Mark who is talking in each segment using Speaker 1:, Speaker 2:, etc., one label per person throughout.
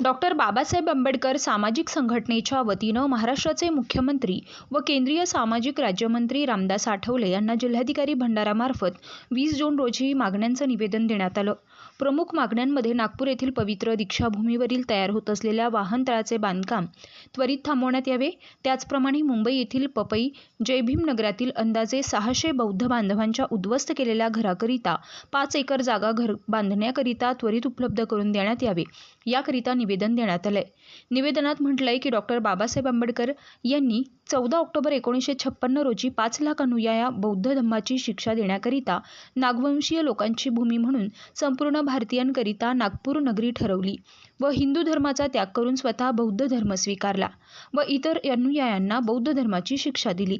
Speaker 1: Doctor Babasaheb Ambedkar सामाजिक संघटनेच्या वतीनं महाराष्ट्राचे मुख्यमंत्री व केंद्रीय सामाजिक राज्यमंत्री रामदास आठवले यांना जिल्हाधिकारी भंडारामार्फत वीस जून रोजी मागण्यांचं निवेदन देण्यात आलं. प्रमुख मागण्यांमध्ये नागपूर येथील पवित्र दीक्षाभूमीवरील तयार होत असलेल्या वाहनतळाचे बांधकाम त्वरित थांबवण्यात यावे. त्याचप्रमाणे मुंबई येथील पपई जय भीम नगरातील अंदाजे सहाशे बौद्ध बांधवांच्या उद्ध्वस्त केलेल्या घराकरिता पाच एकर जागा घर बांधण्याकरिता त्वरित उपलब्ध करून देण्यात यावे. याकरिता निवेदन देण्यात आलंय. निवेदनात म्हटलंय की डॉक्टर बाबासाहेब आंबेडकर यांनी चौदा ऑक्टोबर एकोणीसशे छप्पन्न रोजी पाच लाख अनुयाया बौद्ध धम्माची शिक्षा देण्याकरिता नागवंशीय लोकांची भूमी म्हणून संपूर्ण भारतीयांकरिता नागपूर नगरी ठरवली व हिंदू धर्माचा त्याग करून स्वतः बौद्ध धर्म स्वीकारला व इतर अनुयायांना बौद्ध धर्माची शिक्षा दिली.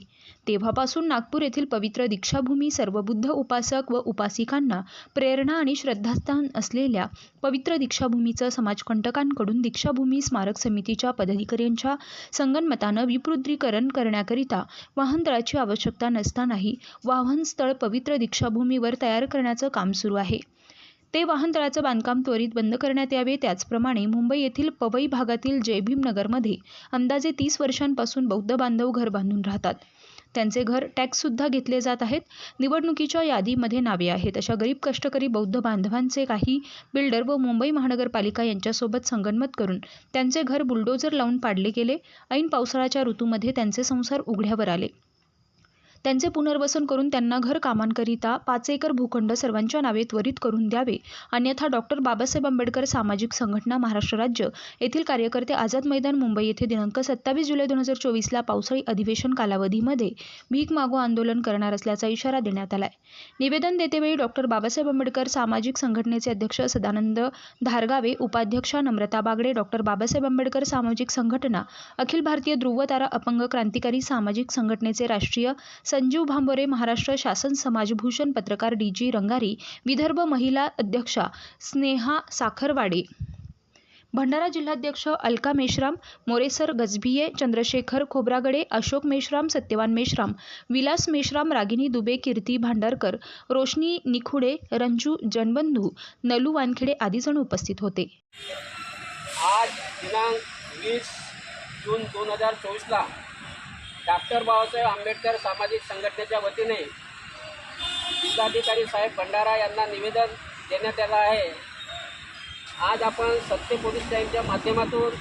Speaker 1: तेव्हापासून नागपूर येथील पवित्र दीक्षाभूमी सर्व बुद्ध उपासक व उपासिकांना प्रेरणा आणि श्रद्धास्थान असलेल्या पवित्र दीक्षाभूमीचं समाजकंटकांकडून दीक्षाभूमी स्मारक समितीच्या पदाधिकाऱ्यांच्या संगनमतानं विपुद्रीकरण करण्याकरिता वाहनतळाची आवश्यकता नसतानाही वाहनस्थळ पवित्र दीक्षाभूमीवर तयार करण्याचं काम सुरू आहे. ते वाहनतळाचं बांधकाम त्वरित बंद करण्यात यावे. त्याचप्रमाणे मुंबई येथील पवई भागातील जयभीम नगरमध्ये अंदाजे तीस वर्षांपासून बौद्ध बांधव घर बांधून राहतात. त्यांचे घर टॅक्ससुद्धा घेतले जात आहेत. निवडणुकीच्या यादीमध्ये नावे आहेत. अशा गरीब कष्टकरी बौद्ध बांधवांचे काही बिल्डर व मुंबई महानगरपालिका यांच्यासोबत संगनमत करून त्यांचे घर बुलडोजर लावून पाडले गेले. ऐन पावसाळ्याच्या ऋतूमध्ये त्यांचे संसार उघड्यावर आले. त्यांचे पुनर्वसन करून त्यांना घर कामांकरिता पाच एकर भूखंड सर्वांच्या नावे त्वरित करून द्यावे. अन्यथा डॉक्टर बाबासाहेब आंबेडकर सामाजिक संघटना महाराष्ट्र राज्य येथील कार्यकर्ते आझाद मैदान मुंबई येथे दिनांक सत्तावीस जुलै दोन हजार चोवीसला पावसाळी अधिवेशन कालावधीमध्ये भीक मागो आंदोलन करणार असल्याचा इशारा देण्यात आलाय. निवेदन देतेवेळी डॉक्टर बाबासाहेब आंबेडकर सामाजिक संघटनेचे अध्यक्ष सदानंद धारगावे उपाध्यक्षा नम्रता बागडे डॉक्टर बाबासाहेब आंबेडकर सामाजिक संघटना अखिल भारतीय ध्रुवतारा अपंग क्रांतिकारी सामाजिक संघटनेचे राष्ट्रीय संजीव भांबोरे महाराष्ट्र शासन समाजभूषण पत्रकार डी जी रंगारी विदर्भ महिला अध्यक्षा स्नेहा साखरवाडे. भंडारा जिल्हाध्यक्ष अलका मेश्राम मोरेसर गजभिये चंद्रशेखर खोब्रागडे अशोक मेश्राम सत्यवान मेश्राम विलास मेश्राम रागिनी दुबे कीर्ती भांडारकर रोशनी निखुडे रंजू जनबंधू नलू वानखेडे आदी जण उपस्थित होते.
Speaker 2: आज दिनांक वीस जून दोन हजार चोवीसला डॉक्टर बाबासाहेब आंबेडकर सामाजिक संघटनेच्या वतीने जिल्हाधिकारी साहेब भंडारा यांना निवेदन देण्यात आलं आहे. आज आपण सत्य पोलीस टाईमच्या माध्यमातून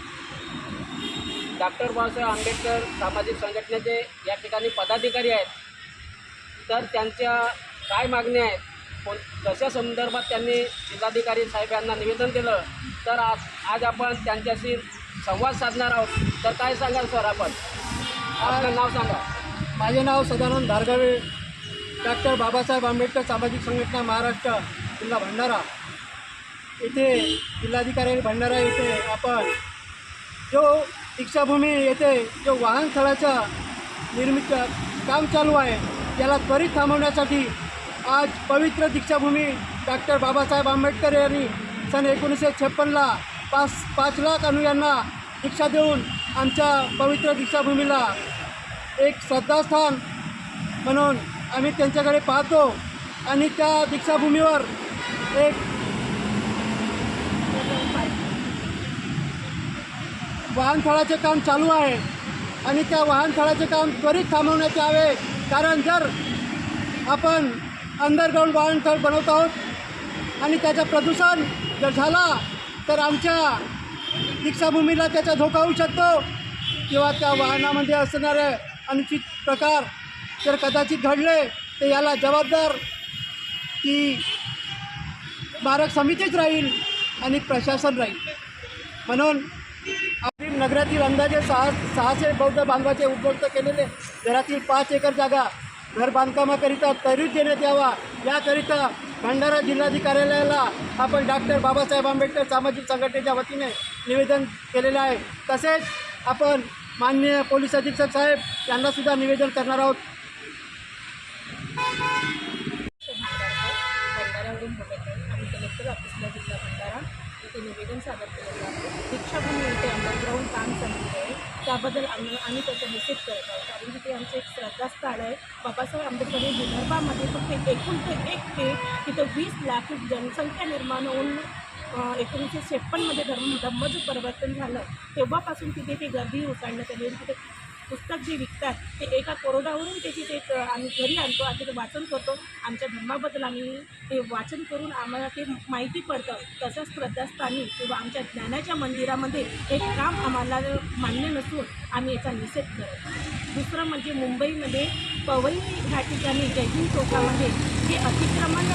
Speaker 2: डॉक्टर बाबासाहेब आंबेडकर सामाजिक संघटनेचे या ठिकाणी पदाधिकारी आहेत. तर त्यांच्या काय मागण्या आहेत? कोण कशा संदर्भात त्यांनी जिल्हाधिकारी साहेब यांना निवेदन दिलं तर आज आज आपण त्यांच्याशी संवाद साधणार आहोत. तर काय सांगाल सर आपण? आपलं नाव सांगा.
Speaker 3: माझे नाव सदानंद धारगावे डॉक्टर बाबासाहेब आंबेडकर सामाजिक संघटना महाराष्ट्र जिल्हा भंडारा. येथे जिल्हाधिकारी भंडारा येथे आपण जो दीक्षाभूमी येथे जो वाहनस्थळाचा निर्मित काम चालू आहे त्याला त्वरित थांबवण्यासाठी आज पवित्र दीक्षाभूमी डॉक्टर बाबासाहेब आंबेडकर यांनी सन एकोणीसशे छप्पनला पाच पाच लाख अनुयांना दीक्षा देऊन आमच्या पवित्र दीक्षाभूमीला एक श्रद्धास्थान म्हणून आम्ही त्यांच्याकडे पाहतो आणि त्या दीक्षाभूमीवर एक वाहनथळाचे काम चालू आहे आणि त्या वाहनथळाचे काम त्वरित थांबवण्यात यावे कारण जर आपण अंडरग्राऊंड वाहनथळ बनवत आहोत आणि त्याचं प्रदूषण जर झाला तर आमच्या दीक्षाभूमीला त्याचा धोका होऊ शकतो. किंवा त्या वाहनामध्ये असणाऱ्या अनुचित प्रकार जर कदाचित घडले तर याला जबाबदार ती स्मारक समितीच राहील आणि प्रशासन राहील. म्हणून आपली नगरातील अंदाजे सहा सहाशे बौद्ध बांधवाचे उद्ध्वस्त केलेले घरातील पाच एकर जागा घर बांधकामाकरिता त्वरित देण्यात यावा याकरिता भंडारा जिल्हाधिकार्यालयाला आपण डॉक्टर बाबासाहेब आंबेडकर सामाजिक संघटनेच्या वतीने निवेदन केलेलं आहे. तसेच आपण माननीय पोलीस अधीक्षक साहेब यांनासुद्धा निवेदन करणार आहोत.
Speaker 4: भंडाऱ्यावरून बोलत आहे आम्ही कलेक्टर ऑफिसला जिल्हा भंडारा इथे निवेदन सादर केलेलं आहे दीक्षाभूमी इथे काम चाललेलं आहे. त्याबद्दल आम्ही आम्ही त्याचा निषेध करत आहोत. कारण की ते आमचं एक श्रद्धास्थळ आहे. बाबासाहेब आंबेडकर हे विदर्भामध्ये फक्त एकूण ते एक ते तिथं वीस लाख जनसंख्या निर्माण होऊन एकोणीसशे छप्पनमध्ये धर्म धम्मचं परिवर्तन झालं. तेव्हापासून तिथे ती गर्दी उचलण्यात आली. तिथे पुस्तक जे विकतात ते एका कोरोडावरून त्याची ते आम्ही घरी आणतो आणि ते वाचन करतो. आमच्या धर्माबद्दल आम्ही ते वाचन करून आम्हाला ते माहिती पडतं. तसंच श्रद्धास्थानी किंवा आमच्या ज्ञानाच्या मंदिरामध्ये एक काम आम्हाला मान्य नसून आम्ही याचा निषेध करतो दुसरं म्हणजे मुंबईमध्ये पवई ह्या ठिकाणी जयहिंद चौकामध्ये जे अतिक्रमण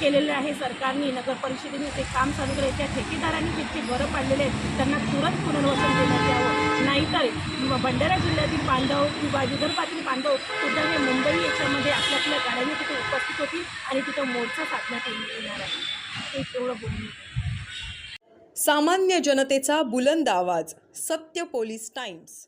Speaker 4: केलेले आहे. सरकारने नगर परिषदेने ते काम चालू केले त्या ठेकेदारांनी जितके घरं पाडलेले आहेत त्यांना तुरंत पुनर्वसन देण्यात यावं. नाहीतर भंडारा जिल्ह्यातील बांधव किंवा विदर्भातील बांधव सुद्धा हे मुंबई याच्यामध्ये आपल्या आपल्या गाड्यांनी तिथे उपस्थित होतील आणि तिथं मोर्चा साधण्यात येणार आहे. ते एवढं बोलून
Speaker 5: सामान्य जनतेचा बुलंद आवाज सत्य पोलीस टाइम्स.